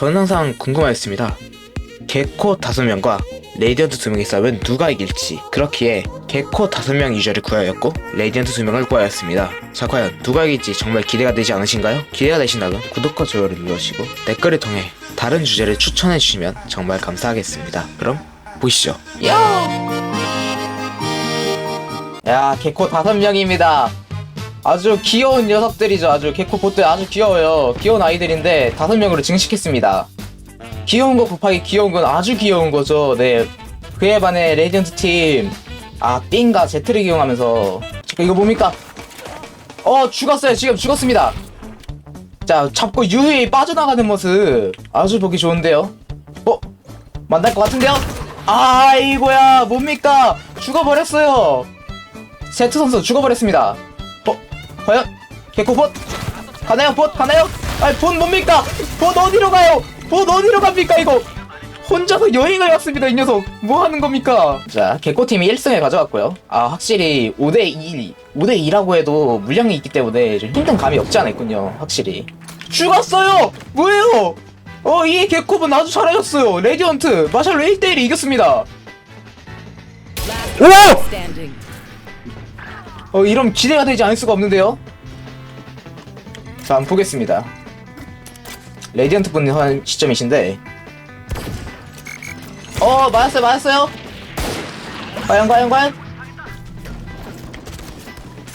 저는 항상 궁금하였습니다. 개코 5명과 레이디언트 2명이 싸우면 누가 이길지 그렇기에 개코 5명 유저를 구하였고 레이디언트 2명을 구하였습니다. 자 과연 누가 이길지 정말 기대가 되지 않으신가요? 기대가 되신다면 구독과 좋아요를 눌러주시고 댓글을 통해 다른 주제를 추천해 주시면 정말 감사하겠습니다. 그럼 보시죠. 야 개코 5명입니다. 아주 귀여운 녀석들이죠. 아주 개코 보트 아주 귀여워요. 귀여운 아이들인데 다섯 명으로 증식했습니다. 귀여운 거 곱하기 귀여운 건 아주 귀여운 거죠. 네. 그에 반해 레디언트 팀, 아, 띵과 제트를 이용하면서. 잠깐, 이거 뭡니까? 어, 죽었어요. 지금 죽었습니다. 자, 잡고 유유히 빠져나가는 모습. 아주 보기 좋은데요. 어? 만날 것 같은데요? 아이고야, 뭡니까? 죽어버렸어요. 제트 선수 죽어버렸습니다. 어? 과연? 개코 봇? 가나요, 봇? 가나요? 아이, 봇 뭡니까? 봇 어디로 가요? 봇 어디로 갑니까, 이거? 혼자서 여행을 왔습니다, 이 녀석. 뭐 하는 겁니까? 자, 개코팀이 1승을 가져갔고요. 아, 확실히 5대2, 5대2라고 해도 물량이 있기 때문에 좀 힘든 감이 없지 않아 있군요, 확실히. 죽었어요! 뭐예요? 어, 이 개코분 아주 잘하셨어요. 레디언트, 마샬로 1대1이 이겼습니다. 오! 어, 이런 기대가 되지 않을 수가 없는데요? 자, 한번 보겠습니다. 레디언트 분이 한 시점이신데. 어, 맞았어요, 맞았어요? 과연, 과연, 과연?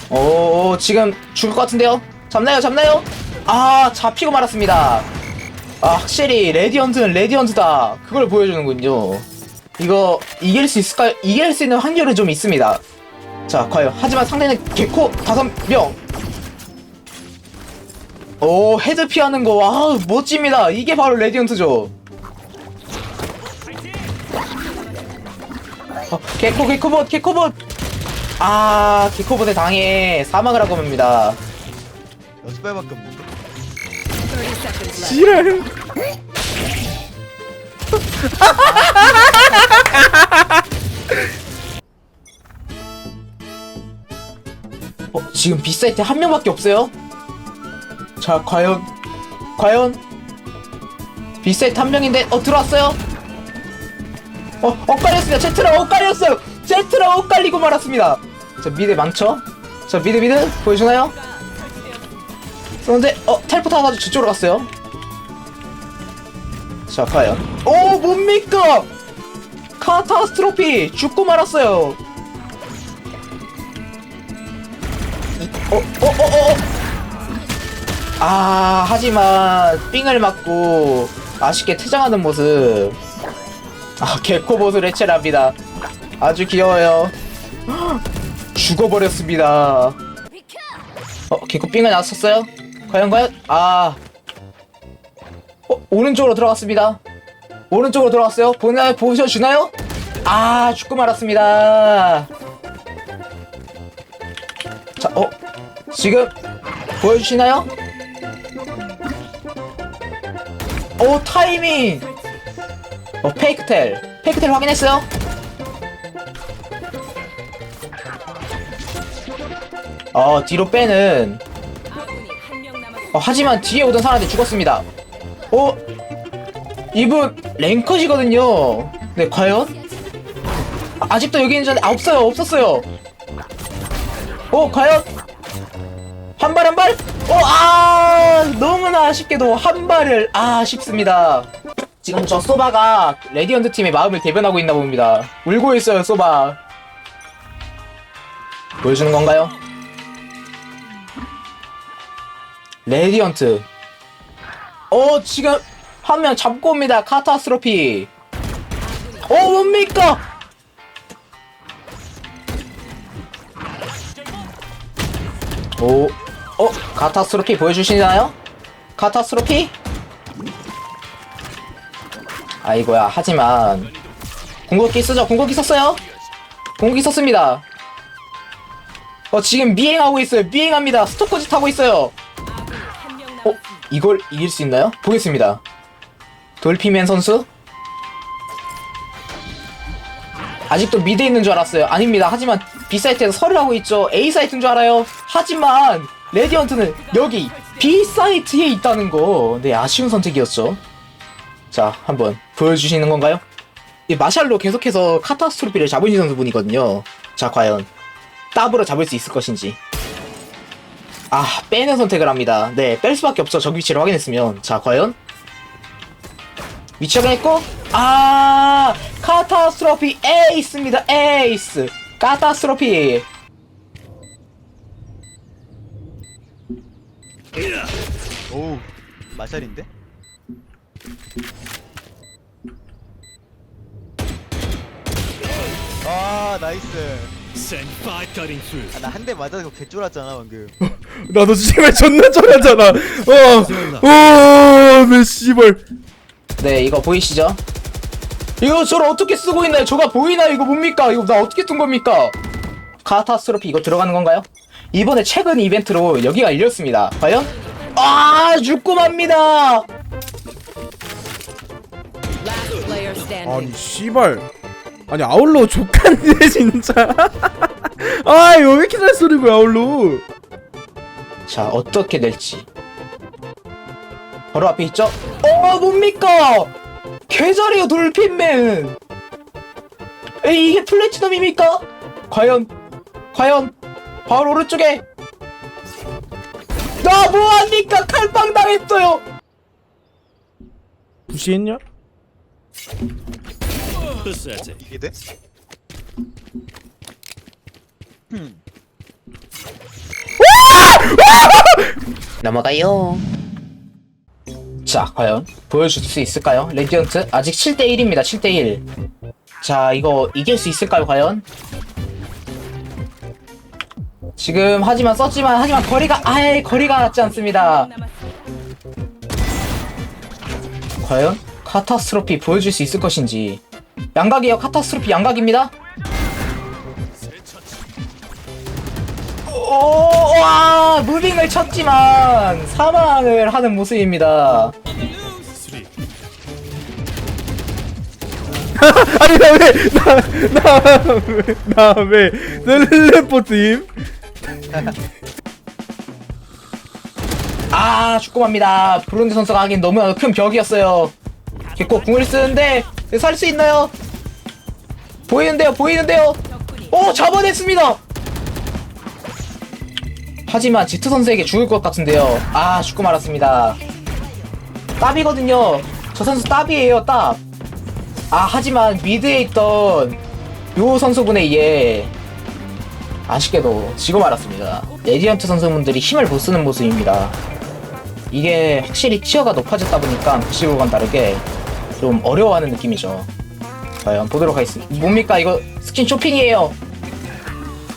오, 지금 죽을 것 같은데요? 잡나요, 잡나요? 아, 잡히고 말았습니다. 아, 확실히, 레디언트는 레디언트다. 그걸 보여주는군요. 이거, 이길 수 있을까요? 이길 수 있는 확률은 좀 있습니다. 자, 과연. 하지만 상대는 개코 다섯 명. 오, 헤드 피하는 거. 아, 멋집니다. 이게 바로 레디언트죠. 어, 개코, 개코봇, 개코봇. 아, 개코봇에 당해 사망을 하고 맙니다. 여섯 발밖에 없는데? 30 seconds left. 지랄. 지금 B사이트 한 명밖에 없어요? 자, 과연, 과연, B사이트 한 명인데, 어, 들어왔어요? 어, 엇갈렸습니다. 제트라 엇갈렸어요! 제트라 엇갈리고 말았습니다. 자, 미드 망쳐. 자, 미드, 미드, 보여주나요? 그런데, 어, 텔포트 하나 저쪽으로 갔어요. 자, 과연. 오, 뭡니까? 카타스트로피! 죽고 말았어요. 어, 어, 어, 어, 어. 아, 하지만, 삥을 맞고, 아쉽게 퇴장하는 모습. 아, 개코봇을 해체합니다. 아주 귀여워요. 죽어버렸습니다. 어, 개코 삥을 났었어요? 과연, 과연? 아. 어, 오른쪽으로 들어갔습니다. 오른쪽으로 들어갔어요. 보나요? 보셔주나요? 아, 죽고 말았습니다. 지금 보여주시나요? 오, 타이밍! 어, 페이크텔. 페이크텔 확인했어요? 어, 뒤로 빼는. 어, 하지만 뒤에 오던 사람한테 죽었습니다. 어? 이분 랭커시거든요. 네, 과연? 아, 아직도 여기 있는 줄 아, 없어요, 없었어요. 어, 과연? 한 발? 어, 아, 너무나 아쉽게도 한 발을, 아, 아쉽습니다. 지금 저 소바가 레디언트 팀의 마음을 대변하고 있나 봅니다. 울고 있어요, 소바. 보여주는 건가요? 레디언트. 어, 지금 한 명 잡고 옵니다. 카타스트로피. 어, 뭡니까? 오, 어, 카타스트로피 보여주시나요? 카타스트로피? 아이고야, 하지만 궁극기 쓰죠? 궁극기 썼어요? 궁극기 썼습니다. 어, 지금 미행하고 있어요. 미행합니다. 스토커짓 하고 있어요. 어? 이걸 이길 수 있나요? 보겠습니다. 돌피맨 선수? 아직도 미드에 있는 줄 알았어요. 아닙니다. 하지만 B사이트에서 설을 하고 있죠. A사이트인 줄 알아요. 하지만 레디언트는 여기 B사이트에 있다는 거. 네, 아쉬운 선택이었죠. 자, 한번 보여주시는 건가요? 이 마샬로 계속해서 카타스트로피를 잡으신 선수분이거든요. 자, 과연 더블로 잡을 수 있을 것인지. 아, 빼는 선택을 합니다. 네, 뺄 수밖에 없죠. 적 위치를 확인했으면. 자, 과연 위치 확인했고, 아, 카타스트로피 에이스입니다. 에이스. 카타스트로피. 오우 마샬인데? 아 나이스 Send fire cutting through. 아, 나 한 대 맞아서 개쫄았잖아 방금 나도 씨발 존나 쫄았잖아. 어, 어어내 씨발. 네, 이거 보이시죠? 이거 저를 어떻게 쓰고 있나요? 저가 보이나요? 이거 뭡니까? 이거 나 어떻게 뜬 겁니까? 카타스트로피 이거 들어가는 건가요? 이번에 최근 이벤트로 여기가 열렸습니다. 과연? 아, 죽고 맙니다! 아니 씨발. 아니 아울러 족간데 진짜. 아 이거 왜 이렇게 잘 쏘는 거야 아울러. 자, 어떻게 될지. 바로 앞에 있죠? 어, 뭡니까? 개잘해요, 돌핀맨! 에이, 이게 플래티넘입니까? 과연, 과연, 바로 오른쪽에. 나 뭐합니까? 칼빵 당했어요! 부시했냐? Pathetic. 이게 돼? 넘어가요. 자, 과연 보여줄 수 있을까요? 레디언트 아직 7대1입니다. 7대1. 자, 이거 이길 수 있을까요, 과연? 지금 하지만 썼지만 하지만 거리가 아예 거리가 맞지 않습니다. 과연 카타스트로피 보여줄 수 있을 것인지. 양각이에요. 카타스트로피 양각입니다. 오, 와, 무빙을 쳤지만 사망을 하는 모습입니다. 아니 나 왜 나 나왜나 왜 텔레포트임? 아, 죽고 맙니다. 브론즈 선수가 하긴 너무 큰 벽이었어요. 개코 궁을 쓰는데 살 수 있나요? 보이는데요, 보이는데요. 오, 잡아냈습니다. 하지만 지트 선수에게 죽을 것 같은데요. 아, 죽고 말았습니다. 따비거든요. 저 선수 따비예요, 따. 아, 하지만 미드에 있던 요 선수분에 의해 아쉽게도 지고 말았습니다. 레디언트 선수분들이 힘을 못 쓰는 모습입니다. 이게 확실히 티어가 높아졌다 보니까 복식과는 다르게 좀 어려워하는 느낌이죠. 과연 보도록 하겠습니다. 뭡니까 이거 스킨 쇼핑이에요.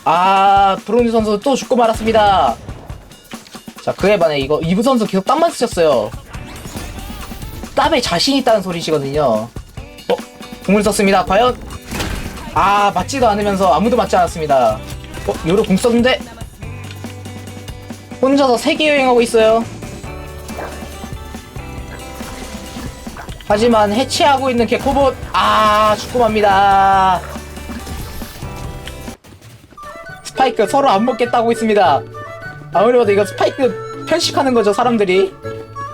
아 브론즈 선수 또 죽고 말았습니다. 자 그에 반해 이거 이브 선수 계속 땀만 쓰셨어요. 땀에 자신 있다는 소리시거든요. 어 궁을 썼습니다. 과연 아 맞지도 않으면서 아무도 맞지 않았습니다. 어 요로 궁 썼는데? 혼자서 세계 여행하고 있어요. 하지만 해체하고 있는 개코봇 아 죽고 맙니다. 스파이크 서로 안 먹겠다고 있습니다. 아무리 봐도 이거 스파이크 편식하는 거죠 사람들이.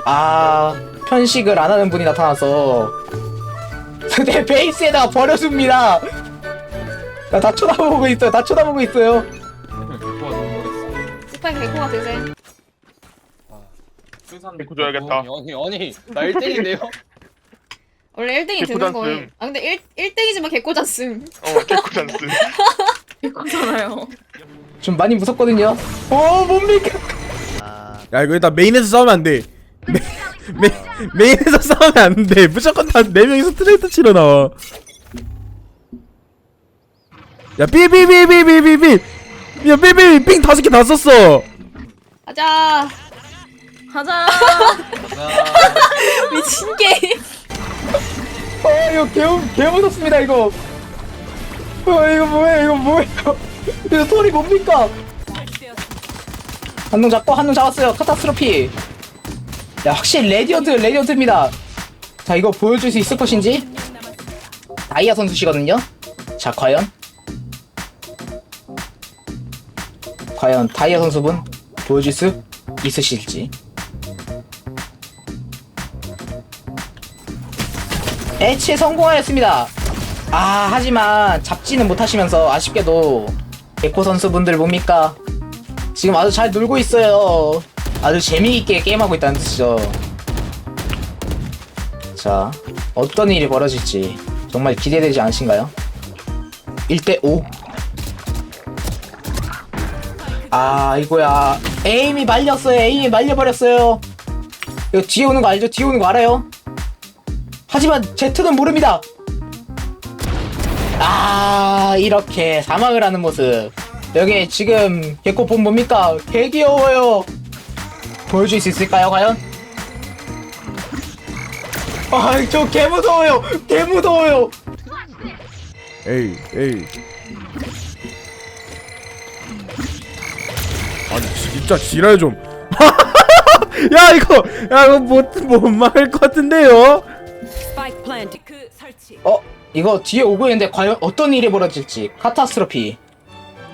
아 편식을 안 하는 분이 나타나서. 내 베이스에다가 버려줍니다 나 다 쳐다보고 있어요 다 쳐다보고 있어요 스파이 개코가 되세. 데코 줘야겠다. 아니 아니 나 1등인데요? 원래 1등이 개코 되는 거예요. 아 근데 1, 1등이지만 개코 잤음. 어, 데코 잔스. 개코잖아요. 좀 많이 무섭거든요 어 뭡니까 아야 이거 일단 메인에서 싸우면 안 돼. 메, 메, 메인에서 싸우면 안 돼. 무조건 다네 명이서 스트레이트 치러 나와. 야 삐삐삐삐삐삐삐. 야 삐삐 삥 다섯 개 다 썼어. 가자. 가자. 미친 게임. 어 이거 개, 개 무섭습니다 이거 어 이거 뭐야 이거 뭐야 이거 소리 뭡니까 한 놈 잡고 한 놈 잡았어요 카타스트로피 야 확실히 레디언트 레디언트입니다 자 이거 보여줄 수 있을 것인지 다이아 선수시거든요 자 과연 과연 다이아 선수분 보여줄 수 있으실지 애치에 성공하였습니다. 아 하지만 잡지는 못하시면서 아쉽게도 개코 선수분들 뭡니까? 지금 아주 잘 놀고 있어요. 아주 재미있게 게임하고 있다는 뜻이죠. 자, 어떤 일이 벌어질지 정말 기대되지 않으신가요? 1대5 아 이거야. 에임이 말렸어요. 에임이 말려버렸어요. 이거 뒤에 오는 거 알죠? 뒤에 오는 거 알아요? 하지만 제트는 모릅니다. 아 이렇게 사망을 하는 모습. 여기 지금 개코 본 뭡니까? 개 귀여워요. 보여줄 수 있을까요 과연? 아저 개 무서워요. 개 무서워요. 에이 에이 아니 진짜 지랄 좀 야 이거 야 이거 못못 막을 것 같은데요. 그 설치. 어 이거 뒤에 오고 있는데 과연 어떤 일이 벌어질지. 카타스트로피.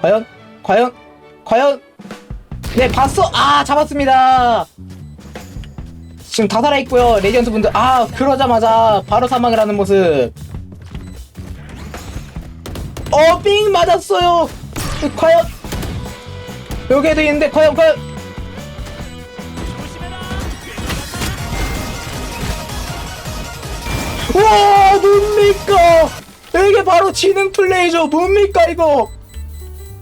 과연? 과연? 과연? 네 봤어! 아 잡았습니다! 지금 다 살아있고요 레디언트 분들. 아 그러자마자 바로 사망을 하는 모습. 어삥 맞았어요! 과연 여기에도 있는데 과연 과연 와 뭡니까? 이게 바로 지능 플레이죠. 뭡니까 이거?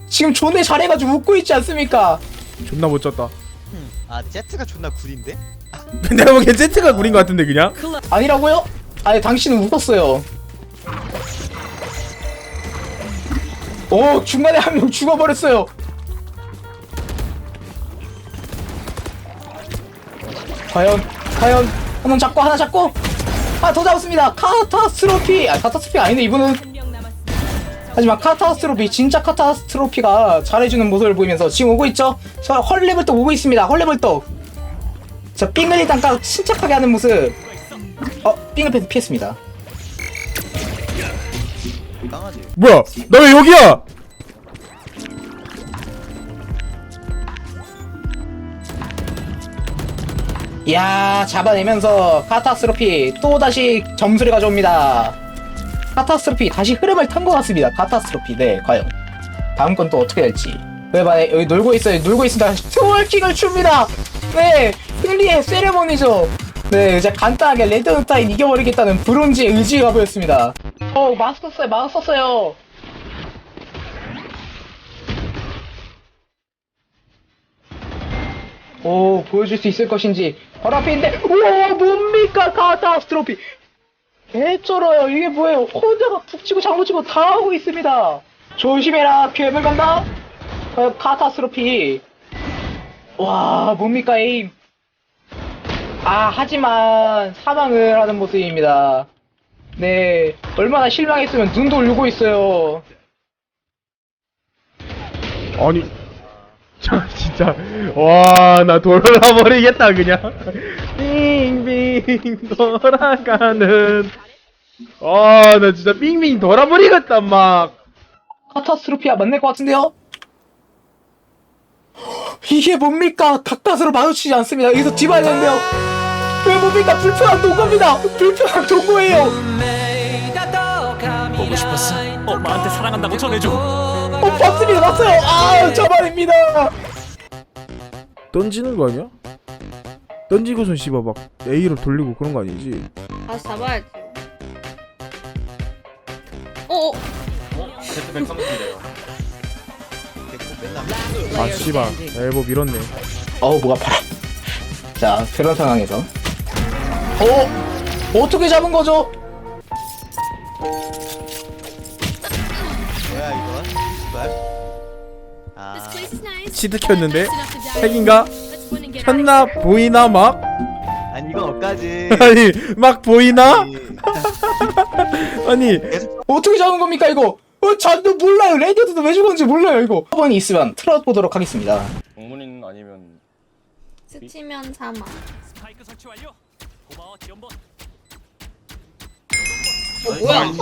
지금 존에 잘해가지고 웃고 있지 않습니까? 존나 못 쳤다. 아 제트가 존나 구린데? 내가 보기엔 제트가 구린 것 같은데 그냥? 아니라고요? 아니 당신은 웃었어요. 오 중간에 한 명 죽어버렸어요 과연 과연 하나 잡고 하나 잡고. 아 더 잡았습니다. 카타스트로피. 아 카타스트로피 아니네 이분은. 하지만 카타스트로피 진짜 카타스트로피가 잘해주는 모습을 보이면서 지금 오고 있죠? 저 헐레벌떡 오고 있습니다. 헐레벌떡 자 삥을 일단 까 침착하게 하는 모습. 어 삥을 패- 피했습니다. 깡하지 뭐야? 나 왜 여기야 야 잡아내면서 카타스트로피 또다시 점수를 가져옵니다. 카타스트로피 다시 흐름을 탄 것 같습니다. 카타스트로피 네 과연. 다음 건 또 어떻게 될지. 왜봐 여기 놀고 있어요. 놀고 있습니다. 트월킹을 춥니다. 네 승리의 세레모니죠. 네 이제 간단하게 레드노타인 이겨버리겠다는 브론즈의 의지가 보였습니다. 어 마스 썼어요 마스 썼어요 오 보여줄 수 있을 것인지 바로 앞에 있는데 우와 뭡니까? 카타스트로피. 개쩔어요. 이게 뭐예요? 혼자가 푹 치고 장구 치고 다 하고 있습니다. 조심해라. 괴물 간다. 어, 카타스트로피. 와 뭡니까 에임? 아 하지만 사망을 하는 모습입니다. 네 얼마나 실망했으면 눈도 울고 있어요. 아니 저 진짜 와 나 돌아버리겠다 그냥 빙빙 돌아가는 아나 진짜 빙빙 돌아버리겠다 막 카타스트로피아 맞는 것 같은데요? 이게 뭡니까? 가까스로 마주치지 않습니다. 여기서 되는데요. 왜 뭡니까? 불편한 동거입니다. 불편한 동거예요. 보고 싶었어. 엄마한테 사랑한다고 전해줘. 어, 봤습니다. 봤어요. 아, 저만입니다. 던지는 거 아니야? 던지고선 씨발 막 A로 돌리고 그런 거 아니지? 다시 잡아야지. 어, 어. 제트 130이래요. 맨날 아 씨발 엘보 밀었네 어우, 목 아파라. 자, 그런 상황에서. 어? 어떻게 잡은 거죠? 뭐야 이건? 아 시드 켰는데 핵인가? 켰나 보이나 막? 아니 이건 어까지 아니 막 보이나? 아니 어떻게 잡은 겁니까, 이거? 어, 저도 몰라요. 레디오도 왜 죽었는지 몰라요, 이거. 한번 있으면 틀어보도록 하겠습니다. 공문인 아니면 스치면 사망. 스파이크 설치 완료. 고마워 지원본. 어, 뭐야?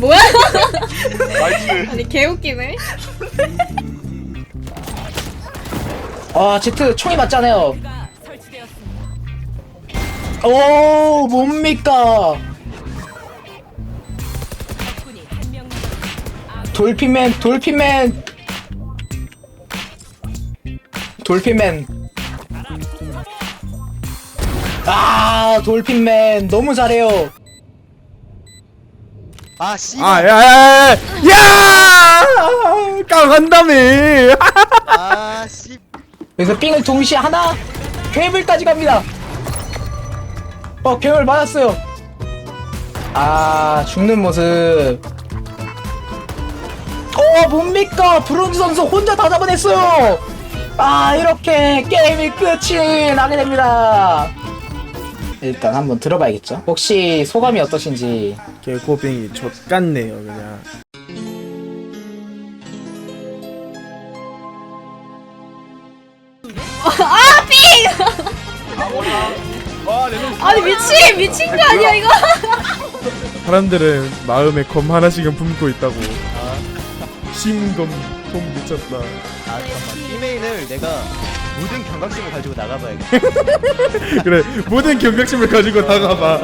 뭐야? 아니 개웃기네. 아 제트 총이 맞잖아요 오 뭡니까 돌핀맨 돌핀맨 돌핀맨 아 돌핀맨 너무 잘해요 아 씨. 아, 야, 야, 야, 야! 깡한다며! 아 씨. 그래서 삥을 동시에 하나 괴물까지 갑니다. 어 괴물 맞았어요. 아 죽는 모습. 어 뭡니까? 브론즈 선수 혼자 다 잡아냈어요. 아 이렇게 게임이 끝이 나게 됩니다. 일단 한번 들어봐야겠죠? 혹시 소감이 어떠신지. 개코빙이 좆같네요, 그냥. 아 삥! 아니 미친 미친 거 아니야 이거? 사람들은 마음에 검 하나씩은 품고 있다고. 심검, 좀 미쳤다. 아 잠깐만. 이메일을 내가 모든 경각심을 가지고 나가봐야겠다. 그래, 모든 경각심을 가지고 나가봐.